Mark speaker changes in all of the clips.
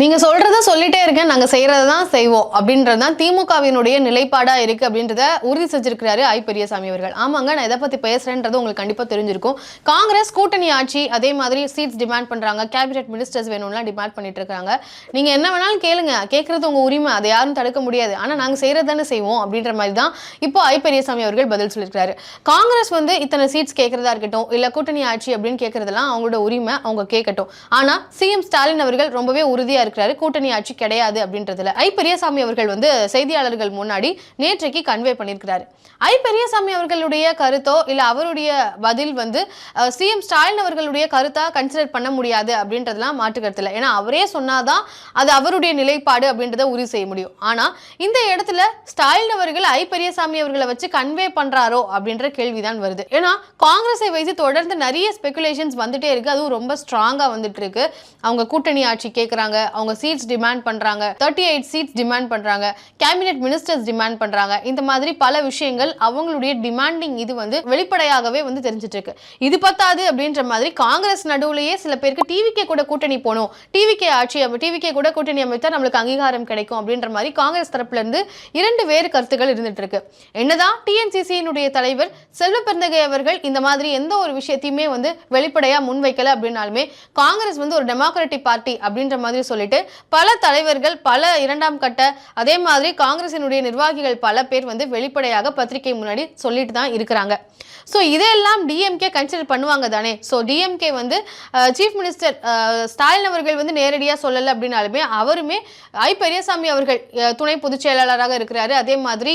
Speaker 1: நீங்க சொல்றத சொல்லிட்டே இருக்கேன் நாங்க செய்யறதை தான் செய்வோம் அப்படின்றது தான் திமுகவினுடைய நிலைப்பாடா இருக்கு அப்படின்றத உறுதி செஞ்சிருக்கிறாரு ஐ பெரியசாமி அவர்கள். ஆமாங்க நான் எதை பத்தி பேசுறேன்றது உங்களுக்கு கண்டிப்பா தெரிஞ்சிருக்கும். காங்கிரஸ் கூட்டணி ஆட்சி அதே மாதிரி சீட்ஸ் டிமாண்ட் பண்றாங்க கேபினெட் மினிஸ்டர்ஸ் வேணும்லாம் டிமாண்ட் பண்ணிட்டு இருக்காங்க. நீங்க என்ன வேணாலும் கேளுங்க கேட்கறது உங்க உரிமை அதை யாரும் தடுக்க முடியாது. ஆனா நாங்க செய்யறது தானே செய்வோம் அப்படின்ற மாதிரி தான் இப்போ ஐ பெரியசாமி அவர்கள் பதில் சொல்லியிருக்காரு காங்கிரஸ் வந்து இத்தனை சீட்ஸ் கேட்கறதா இருக்கட்டும் இல்ல கூட்டணி ஆட்சி அப்படின்னு கேட்கறதெல்லாம் அவங்களோட உரிமை அவங்க கேட்கட்டும். ஆனா சிஎம் ஸ்டாலின் அவர்கள் ரொம்பவே உறுதியா இருக்கிறாரு. கூட்டணி ஆட்சி கிடையாது அப்படின்றதுல. ஐ பெரியசாமி அவர்கள் வந்து செய்தியாளர்கள் முன்னாடி நேற்றைக்கு கன்வே பண்ணியிருக்கிறாரு. ஐ பெரியசாமி அவர்களுடைய கருத்தோ இல்லை அவருடைய பதில் வந்து சிஎம் ஸ்டாலின் அவர்களுடைய கருத்தா கன்சிடர் பண்ண முடியாது அப்படின்றதுலாம் மாற்று ஏன்னா அவரே சொன்னாதான் அது அவருடைய நிலைப்பாடு அப்படின்றத உறுதி செய்ய முடியும். ஆனா இந்த இடத்துல ஸ்டாலின் அவர்கள் ஐ பெரியசாமி அவர்களை வச்சு கன்வே பண்றாரோ அப்படின்ற கேள்விதான் வருது. ஏன்னா காங்கிரஸை வைத்து தொடர்ந்து நிறைய ஸ்பெகுலேஷன்ஸ் வந்துட்டே இருக்கு. அதுவும் ரொம்ப ஸ்ட்ராங்கா வந்துட்டு இருக்கு. அவங்க கூட்டணி ஆட்சி கேட்குறாங்க அவங்க சீட்ஸ் டிமாண்ட் பண்றாங்க. தேர்ட்டி எயிட் சீட்ஸ் டிமாண்ட் பண்றாங்க. கேபினெட் மினிஸ்டர்ஸ் டிமாண்ட் பண்றாங்க. இந்த மாதிரி பல விஷயங்கள் அவங்களுடைய டிமாண்டிங் இது வந்து வெளிப்படையாகவே வந்து தெரிஞ்சிட்டு இருக்கு இது பத்தாது அப்படின்ற மாதிரி காங்கிரஸ் நடுவுலயே சில பேருக்கு டிவிக்கே கூட கூட்டணி போகணும். டிவிக்கே ஆட்சி டிவிக்கே கூட கூட்டணி அமைத்தா நம்மளுக்கு அங்கீகாரம் கிடைக்கும் அப்படின்ற மாதிரி காங்கிரஸ் தரப்புல இருந்து இரண்டு வேறு கருத்துக்கள் இருந்துட்டு இருக்கு என்னதான் டிஎன்சிசியினுடைய தலைவர் செல்வ பெருந்தகை அவர்கள் இந்த மாதிரி எந்த ஒரு விஷயத்தையுமே வந்து வெளிப்படையா முன்வைக்கல அப்படின்னாலுமே காங்கிரஸ் வந்து ஒரு டெமோக்ராட்டிக் பார்ட்டி அப்படின்ற மாதிரி சொல்லி சொல்லிட்டு பல தலைவர்கள் பல இரண்டாம் கட்ட அதே மாதிரி காங்கிரசினுடைய நிர்வாகிகள் பல பேர் வந்து வெளிப்படையாக பத்திரிகை முன்னாடி சொல்லிட்டு தான் இருக்கிறாங்க. ஸோ இதெல்லாம் டிஎம்கே கன்சிடர் பண்ணுவாங்க தானே? ஸோ டிஎம்கே வந்து சீஃப் மினிஸ்டர் ஸ்டாலின் அவர்கள் வந்து நேரடியாக சொல்லலை அப்படின்னாலுமே அவருமே ஐ. பெரியசாமி அவர்கள் துணை பொதுச் செயலாளராக இருக்கிறாரு. அதே மாதிரி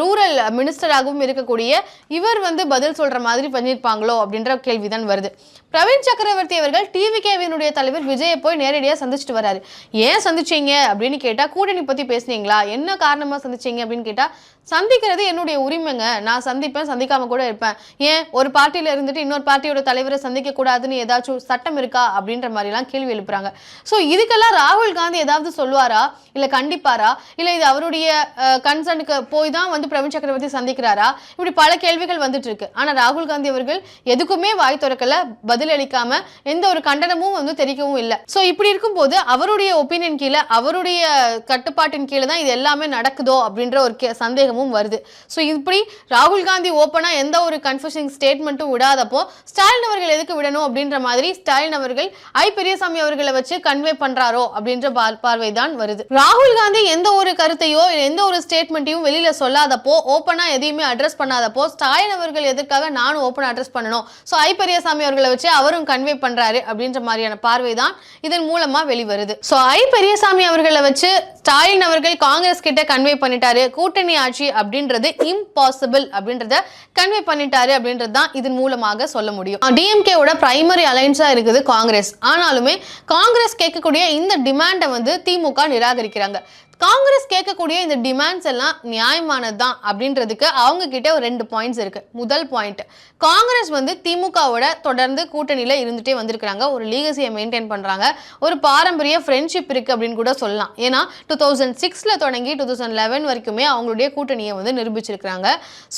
Speaker 1: ரூரல் மினிஸ்டராகவும் இருக்கக்கூடிய இவர் வந்து பதில் சொல்ற மாதிரி பண்ணியிருப்பாங்களோ அப்படின்ற கேள்விதான் வருது. பிரவீன் சக்கரவர்த்தி அவர்கள் டிவிகேவினுடைய தலைவர் விஜயை போய் நேரடியாக சந்திச்சுட்டு வராரு. ஏன் சந்திச்சீங்க அப்படின்னு கேட்டா கூட்டணி பத்தி பேசுனீங்களா? என்ன காரணமா சந்திச்சீங்க அப்படின்னு கேட்டா சந்திக்கிறது என்னுடைய உரிமைங்க. நான் சந்திப்பேன் சந்திக்காம கூட இருப்பேன். ஏன்? ஒரு பார்ட்டியில இருந்துட்டு இன்னொரு பார்ட்டியோட தலைவரை சந்திக்க கூடாதுன்னு ஏதாச்சும் சட்டம் இருக்கா? அப்படின்ற மாதிரிலாம் கேள்வி எழுப்புறாங்க. ஸோ இதுக்கெல்லாம் ராகுல் காந்தி ஏதாவது சொல்லுவாரா? இல்லை கண்டிப்பாரா? இல்லை இது அவருடைய கன்சர்னுக்கு போய் தான் வந்து பிரவீன் சக்கரவர்த்தி சந்திக்கிறாரா? இப்படி பல கேள்விகள் வந்துட்டு இருக்கு. ஆனால் ராகுல் காந்தி அவர்கள் எதுக்குமே வாய் திறக்கல பதில் அளிக்காம எந்த ஒரு கண்டனமும் வந்து தெரிவிக்கவும் இல்லை. ஸோ இப்படி இருக்கும்போது அவருடைய ஒப்பீனியன் கீழே அவருடைய கட்டுப்பாட்டின் கீழே தான் இது எல்லாமே நடக்குதோ? அப்படின்ற ஒரு கே- சந்தேகமும் வருது. ஸோ இப்படி ராகுல் காந்தி ஓப்பனாக எந்த ஒரு கன்ஃபியூசிங் ஸ்டேட்மெண்ட்டும் விடாதப்போ ஸ்டாலின் அவர்கள் எதுக்கு விடணும் அப்படின்ற மாதிரி ஸ்டாலின் அவர்கள் ஐ பெரியசாமி அவர்களை வச்சு கன்வே பண்றாரோ? அப்படின்ற பார்- பார்வைதான் வருது. ராகுல் காந்தி எந்த ஒரு கருத்தையோ எந்த ஒரு ஸ்டேட்மெண்ட்டையும் வெளியில சொல்லாதப்போ ஓப்பனா எதையுமே அட்ரஸ் பண்ணாதப்போ ஸ்டாலின் அவர்கள் எதற்காக நானும் ஓப்பன் அட்ரஸ் பண்ணணும்? ஸோ ஐ பெரியசாமி அவர்களை வச்சு அவரும் கன்வே பண்றாரு அப்படின்ற மாதிரியான பார்வை தான் இதன் மூலமா வெளிவருது. ஸோ ஐ பெரியசாமி அவர்களை வச்சு ஸ்டாலின் அவர்கள் காங்கிரஸ் கிட்ட கன்வே பண்ணிட்டாரு. கூட்டணி ஆட்சி அப்படின்றது இம்பாசிபிள் அப்படின்றத கன்வே பண்ணிட்டாரு அப்படின்றது தான் இதன் மூலமாக சொல்ல முடியும். டிஎம்கேவோட பிரைமரி அலைன்ஸா இருக்குது காங்கிரஸ். ஆனாலுமே காங்கிரஸ் கேட்கக்கூடிய இந்த டிமாண்டை வந்து திமுக நிராகரிக்கிறாங்க. காங்கிரஸ் கேட்கக்கூடிய இந்த டிமாண்ட்ஸ் எல்லாம் நியாயமானது தான் அப்படின்றதுக்கு அவங்க கிட்ட ஒரு ரெண்டு பாயிண்ட்ஸ் இருக்கு. முதல் பாயிண்ட் காங்கிரஸ் வந்து திமுகவோட தொடர்ந்து கூட்டணியில இருந்துட்டே வந்திருக்கிறாங்க. ஒரு லீகசியை மெயின்டைன் பண்றாங்க. ஒரு பாரம்பரிய ஃப்ரெண்ட்ஷிப் இருக்கு அப்படின்னு கூட சொல்லலாம். ஏன்னா டூ தௌசண்ட் சிக்ஸ்ல தொடங்கி டூ தௌசண்ட் லெவன் வரைக்குமே அவங்களுடைய கூட்டணியை வந்து நிரூபிச்சிருக்கிறாங்க.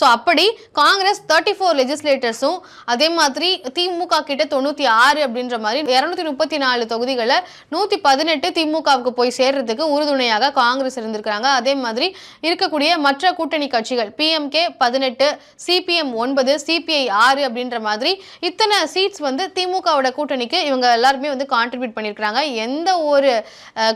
Speaker 1: ஸோ அப்படி காங்கிரஸ் தேர்ட்டி ஃபோர் லெஜிஸ்லேட்டர்ஸும் அதே மாதிரி திமுக கிட்ட தொண்ணூத்தி ஆறு அப்படின்ற மாதிரி இரநூத்தி முப்பத்தி நாலு தொகுதிகளை நூத்தி பதினெட்டு திமுகவுக்கு போய் சேர்றதுக்கு உறுதுணையாக காங்கிரஸ் காங்கிரஸ் இருந்திருக்கிறாங்க. அதே மாதிரி இருக்கக்கூடிய மற்ற கூட்டணி கட்சிகள் பிஎம்கே பதினெட்டு சிபிஎம் ஒன்பது சிபிஐ ஆறு அப்படின்ற மாதிரி இத்தனை சீட்ஸ் வந்து திமுகவோட கூட்டணிக்கு இவங்க எல்லாருமே வந்து கான்ட்ரிபியூட் பண்ணியிருக்கிறாங்க. எந்த ஒரு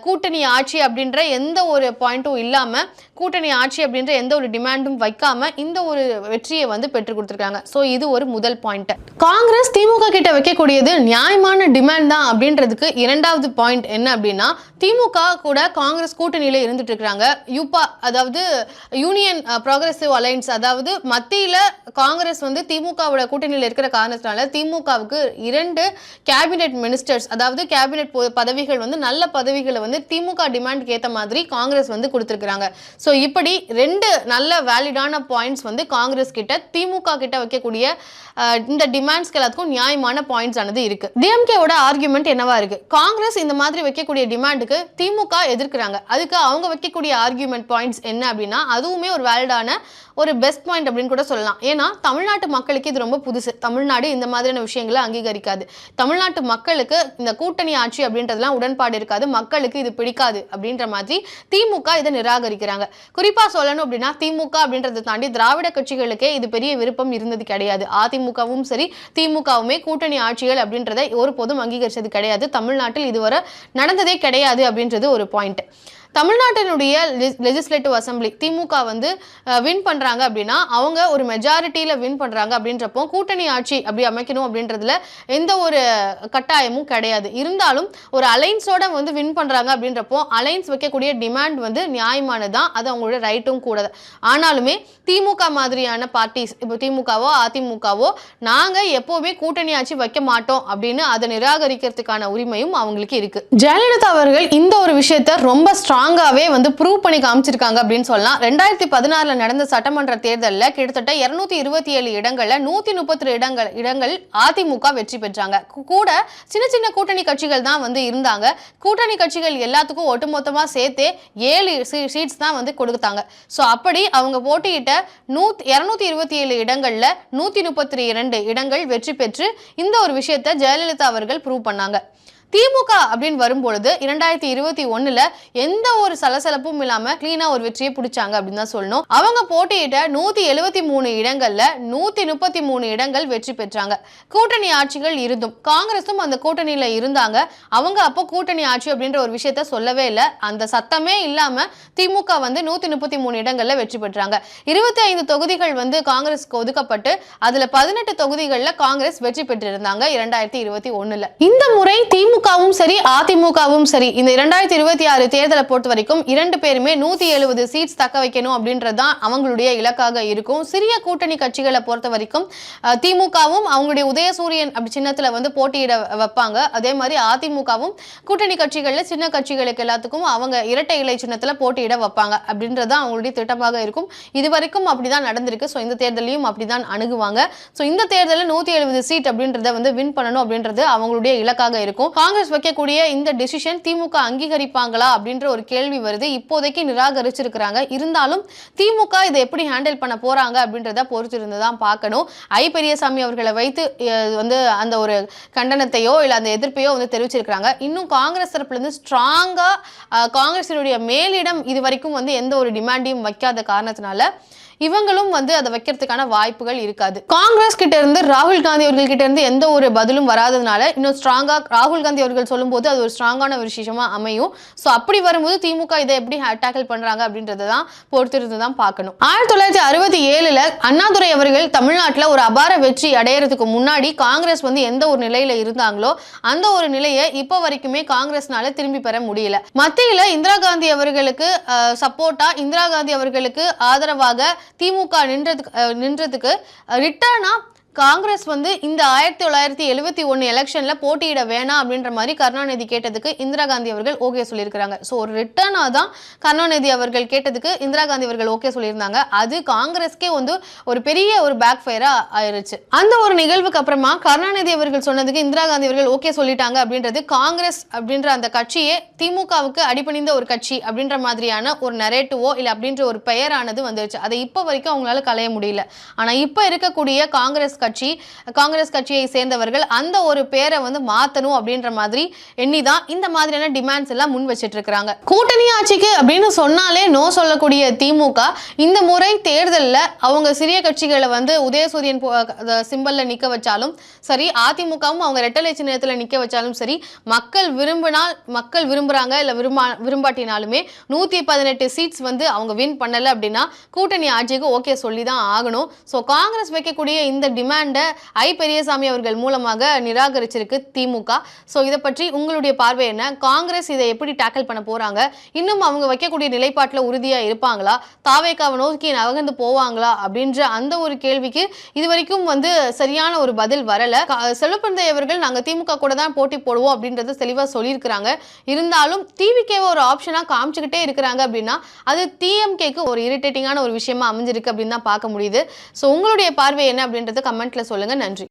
Speaker 1: கூட்டணி ஆட்சி அப்படின்ற எந்த ஒரு பாயிண்ட்டும் இல்லாமல் கூட்டணி ஆட்சி அப்படின்ற எந்த ஒரு டிமாண்டும் வைக்காம இந்த ஒரு வெற்றியை வந்து பெற்றுக் கொடுத்துருக்காங்க ஸோ இது ஒரு முதல் பாயிண்ட் காங்கிரஸ் திமுக கிட்ட வைக்கக்கூடியது நியாயமான டிமாண்ட் தான் அப்படின்றதுக்கு இரண்டாவது பாயிண்ட் என்ன அப்படின்னா திமுக கூட காங்கிரஸ் கூட்டணியில இருந்துட்டு இருக்கிறாங்க யூபா அதாவது யூனியன் ப்ராக்ரஸிவ் அலைன்ஸ் அதாவது மத்தியில் காங்கிரஸ் வந்து திமுகவோட கூட்டணியில் இருக்கிற காரணத்தினால திமுகவுக்கு இரண்டு கேபினெட் மினிஸ்டர்ஸ் அதாவது கேபினெட் பதவிகள் வந்து நல்ல பதவிகளை வந்து திமுக டிமாண்டுக்கு ஏற்ற மாதிரி காங்கிரஸ் வந்து கொடுத்துருக்குறாங்க. ஸோ இப்படி ரெண்டு நல்ல வேலிடான பாயிண்ட்ஸ் வந்து காங்கிரஸ் கிட்ட திமுக கிட்ட வைக்கக்கூடிய இந்த டிமாண்ட்ஸ்க்கு எல்லாத்துக்கும் நியாயமான பாயிண்ட்ஸ் ஆனது இருக்கு. டிஎம்கேவோட ஆர்குமெண்ட் என்னவா இருக்கு? காங்கிரஸ் இந்த மாதிரி வைக்கக்கூடிய டிமாண்டுக்கு திமுக எதிர்க்கிறாங்க. அதுக்கு அவங்க வைக்கக்கூடிய ஆர்கியூமெண்ட் பாயிண்ட்ஸ் என்ன அப்படின்னா அதுவுமே ஒரு வேலிடான ஒரு பெஸ்ட் பாயிண்ட் அப்படின்னு கூட சொல்லலாம். ஏன்னா தமிழ்நாட்டு மக்களுக்கு இது ரொம்ப புதுசு. தமிழ்நாடு இந்த மாதிரியான விஷயங்களை அங்கீகரிக்காது. தமிழ்நாட்டு மக்களுக்கு இந்த கூட்டணி ஆட்சி அப்படின்றதுலாம் உடன்பாடு இருக்காது. மக்களுக்கு இது பிடிக்காது அப்படின்ற மாதிரி திமுக இதை நிராகரிக்கிறாங்க. குறிப்பாக சொல்லணும் அப்படின்னா திமுக அப்படின்றத தாண்டி திராவிட கட்சிகளுக்கே இது பெரிய விருப்பம் இருந்தது கிடையாது. அதிமுகவும் சரி திமுகவுமே கூட்டணி ஆட்சிகள் அப்படின்றத ஒருபோதும் அங்கீகரிச்சது கிடையாது. தமிழ்நாட்டில் இதுவரை நடந்ததே கிடையாது அப்படின்றது ஒரு பாயிண்ட் தமிழ்நாட்டினுடைய லெஜிஸ்லேட்டிவ் அசம்பிளி திமுக வந்து வின் பண்ணுறாங்க அப்படின்னா அவங்க ஒரு மெஜாரிட்டியில் வின் பண்ணுறாங்க அப்படின்றப்போ கூட்டணி ஆட்சி அப்படி அமைக்கணும் அப்படின்றதுல எந்த ஒரு கட்டாயமும் கிடையாது. இருந்தாலும் ஒரு அலைன்ஸோட வந்து வின் பண்ணுறாங்க அப்படின்றப்போ அலைன்ஸ் வைக்கக்கூடிய டிமாண்ட் வந்து நியாயமானது? தான் அது அவங்களோட ரைட்டும் கூட ஆனாலுமே திமுக மாதிரியான பார்ட்டிஸ் இப்போ திமுகவோ அதிமுகவோ நாங்கள் எப்போவுமே கூட்டணி ஆட்சி வைக்க மாட்டோம் அப்படின்னு அதை நிராகரிக்கிறதுக்கான உரிமையும் அவங்களுக்கு இருக்குது ஜெயலலிதா அவர்கள் இந்த ஒரு விஷயத்த ரொம்ப ஸ்ட்ராங் ஸ்ட்ராங்காகவே வந்து ப்ரூவ் பண்ணி காமிச்சிருக்காங்க அப்படின்னு சொல்லலாம். ரெண்டாயிரத்தி பதினாறில் நடந்த சட்டமன்ற தேர்தலில் கிட்டத்தட்ட இருநூத்தி இருபத்தி ஏழு இடங்களில் நூற்றி முப்பத்தி இடங்கள் இடங்கள் அதிமுக வெற்றி பெற்றாங்க. கூட சின்ன சின்ன கூட்டணி கட்சிகள் தான் வந்து இருந்தாங்க. கூட்டணி கட்சிகள் எல்லாத்துக்கும் ஒட்டுமொத்தமாக சேர்த்தே ஏழு சீட்ஸ் தான் வந்து கொடுத்தாங்க. ஸோ அப்படி அவங்க போட்டியிட்ட நூத் இரநூத்தி இருபத்தி ஏழு இடங்களில் நூற்றி முப்பத்தி இரண்டு இடங்கள் வெற்றி பெற்று இந்த ஒரு விஷயத்தை ஜெயலலிதா அவர்கள் ப்ரூவ் பண்ணாங்க. திமுக அப்படின்னு வரும்பொழுது இரண்டாயிரத்தி இருபத்தி ஒண்ணுல எந்த ஒரு சலசலப்பும் இல்லாம கிளீனா ஒரு வெற்றியை பிடிச்சாங்க அப்படின்னு தான் சொல்லணும். அவங்க போட்டியிட்ட நூத்தி எழுபத்தி மூணு இடங்கள்ல நூத்தி முப்பத்தி மூணு இடங்கள் வெற்றி பெற்றாங்க. கூட்டணி ஆட்சிகள் இருந்தும் காங்கிரஸும் அந்த கூட்டணியில இருந்தாங்க. அவங்க அப்போ கூட்டணி ஆட்சி அப்படின்ற ஒரு விஷயத்த சொல்லவே இல்லை. அந்த சத்தமே இல்லாம திமுக வந்து நூத்தி முப்பத்தி மூணு இடங்கள்ல வெற்றி பெற்றாங்க. இருபத்தி ஐந்து தொகுதிகள் வந்து காங்கிரஸ்க்கு ஒதுக்கப்பட்டு அதுல பதினெட்டு தொகுதிகளில் காங்கிரஸ் வெற்றி பெற்றிருந்தாங்க இரண்டாயிரத்தி இருபத்தி ஒண்ணுல. இந்த முறை திமுக திமுகவும் சரி அதிமுகவும் சரி இந்த இரண்டாயிரத்தி இருபத்தி ஆறு தேர்தலை பொறுத்த வரைக்கும் இரண்டு பேருமே நூத்தி எழுபது சீட்ஸ் தக்க வைக்கணும் அப்படின்றதுதான் அவங்களுடைய இலக்காக இருக்கும். சிறிய கூட்டணி கட்சிகளை பொறுத்த வரைக்கும் திமுகவும் அவங்களுடைய உதயசூரியன் அப்படி சின்னத்துல வந்து போட்டியிட வைப்பாங்க. அதே மாதிரி அதிமுகவும் கூட்டணி கட்சிகள்ல சின்ன கட்சிகளுக்கு எல்லாத்துக்கும் அவங்க இரட்டை இலை சின்னத்துல போட்டியிட வைப்பாங்க அப்படின்றது தான் அவங்களுடைய திட்டமாக இருக்கும். இது வரைக்கும் அப்படிதான் நடந்திருக்கு. ஸோ இந்த தேர்தலையும் அப்படிதான் அணுகுவாங்க. ஸோ இந்த தேர்தலில் நூத்தி எழுபது சீட் அப்படின்றத வந்து வின் பண்ணணும் அப்படின்றது அவங்களுடைய இலக்காக இருக்கும். காங்கிரஸ் வைக்கக்கூடிய இந்த டெசிஷன் திமுக அங்கீகரிப்பாங்களா அப்படின்ற ஒரு கேள்வி வருது. இப்போதைக்கு நிராகரிச்சிருக்கிறாங்க. இருந்தாலும் திமுக இதை எப்படி ஹேண்டில் பண்ண போறாங்க அப்படின்றத பொறுத்து தான் பார்க்கணும். ஐ பெரியசாமி அவர்களை வைத்து வந்து அந்த ஒரு கண்டனத்தையோ இல்லை அந்த எதிர்ப்பையோ வந்து தெரிவிச்சிருக்கிறாங்க. இன்னும் காங்கிரஸ் தரப்புலேருந்து ஸ்ட்ராங்காக காங்கிரஸினுடைய மேலிடம் இது வரைக்கும் வந்து எந்த ஒரு டிமாண்டையும் வைக்காத காரணத்தினால இவங்களும் வந்து அதை வைக்கிறதுக்கான வாய்ப்புகள் இருக்காது. காங்கிரஸ் கிட்ட இருந்து ராகுல் காந்தி அவர்கள் கிட்ட இருந்து எந்த ஒரு பதிலும் வராததுனால இன்னும் ஸ்ட்ராங்கா ராகுல் காந்தி அவர்கள் சொல்லும்போது அது ஒரு ஸ்ட்ராங்கான ஒரு விஷயமா அமையும். ஸோ அப்படி வரும்போது திமுக இதை எப்படி டேக்கிள் பண்றாங்க அப்படின்றத தான் பொறுத்திருந்து தான் பார்க்கணும். ஆயிரத்தி தொள்ளாயிரத்தி அறுபத்தி ஏழுல அண்ணாதுரை அவர்கள் தமிழ்நாட்டில் ஒரு அபார வெற்றி அடையறதுக்கு முன்னாடி காங்கிரஸ் வந்து எந்த ஒரு நிலையில இருந்தாங்களோ அந்த ஒரு நிலையை இப்போ வரைக்குமே காங்கிரஸ்னால திரும்பி பெற முடியல. மத்தியில இந்திரா காந்தி அவர்களுக்கு சப்போர்ட்டா இந்திரா காந்தி அவர்களுக்கு ஆதரவாக திமுக நின்றதுக்கு நின்றதுக்கு ரிட்டர்னா காங்கிரஸ் வந்து இந்த ஆயிரத்தி தொள்ளாயிரத்தி எழுபத்தி ஒன்று எலெக்ஷனில் போட்டியிட வேணாம் அப்படின்ற மாதிரி கருணாநிதி கேட்டதுக்கு இந்திரா காந்தி அவர்கள் ஓகே சொல்லியிருக்கிறாங்க. ஸோ ஒரு ரிட்டர்னாக தான் கருணாநிதி அவர்கள் கேட்டதுக்கு இந்திரா காந்தி அவர்கள் ஓகே சொல்லியிருந்தாங்க. அது காங்கிரஸ்க்கே வந்து ஒரு பெரிய ஒரு பேக் ஃபயராக ஆயிருச்சு. அந்த ஒரு நிகழ்வுக்கு அப்புறமா கருணாநிதி அவர்கள் சொன்னதுக்கு இந்திரா காந்தி அவர்கள் ஓகே சொல்லிட்டாங்க அப்படின்றது காங்கிரஸ் அப்படின்ற அந்த கட்சியே திமுகவுக்கு அடிபணிந்த ஒரு கட்சி அப்படின்ற மாதிரியான ஒரு நரேட்டிவோ இல்லை அப்படின்ற ஒரு பெயரானது வந்துருச்சு. அதை இப்போ வரைக்கும் அவங்களால களைய முடியல. ஆனால் இப்போ இருக்கக்கூடிய காங்கிரஸ் கட்சி காங்கிரஸ் கட்சியை சேர்ந்தவர்கள் அந்த ஒரு பேரை வந்து மாத்தணும் அப்படின்ற மாதிரி எண்ணி தான் இந்த மாதிரியான டிமாண்ட்ஸ் எல்லாம் முன் வச்சிட்டு இருக்காங்க கூட்டணி ஆட்சிக்கு அப்படின்னு சொன்னாலே நோ சொல்லக்கூடிய திமுக இந்த முறை தேர்தலில் அவங்க சிறிய கட்சிகளை வந்து உதயசூரியன் சிம்பல்ல நிக்க வச்சாலும் சரி அதிமுகவும் அவங்க ரெட்டலை சின்னத்தில் நிக்க வச்சாலும் சரி மக்கள் விரும்பினால் மக்கள் விரும்புறாங்க இல்லை விரும்பா விரும்பாட்டினாலுமே நூற்றி பதினெட்டு சீட்ஸ் வந்து அவங்க வின் பண்ணலை அப்படின்னா கூட்டணி ஆட்சிக்கு ஓகே சொல்லி தான் ஆகணும். ஸோ காங்கிரஸ் வைக்கக்கூடிய இந்த டிமாண்ட் ஐ பெரியசாமி அவர்கள் மூலமாக நிராகரிச்சிருக்கு திமுக. ஸோ இதை பற்றி உங்களுடைய பார்வை என்ன? காங்கிரஸ் இதை எப்படி டேக்கிள் பண்ண போறாங்க? இன்னும் அவங்க வைக்கக்கூடிய நிலைப்பாட்டில் உறுதியாக இருப்பாங்களா? தாவேக்காவை நோக்கி நகர்ந்து போவாங்களா? அப்படின்ற அந்த ஒரு கேள்விக்கு இது வரைக்கும் வந்து சரியான ஒரு பதில் வரல. செல்வப்பந்தை அவர்கள் நாங்கள் திமுக கூட தான் போட்டி போடுவோம் அப்படின்றத தெளிவாக சொல்லியிருக்கிறாங்க. இருந்தாலும் டிவிகேவை ஒரு ஆப்ஷனாக காமிச்சுக்கிட்டே இருக்கிறாங்க அப்படின்னா அது டிஎம்கேக்கு ஒரு இரிட்டேட்டிங்கான ஒரு விஷயமா அமைஞ்சிருக்கு அப்படின்னு தான் பார்க்க முடியுது. ஸோ உங்களுடைய பார்வை என்ன அப்படின்றத கமெண்ட்ல சொல்லுங்க. நன்றி.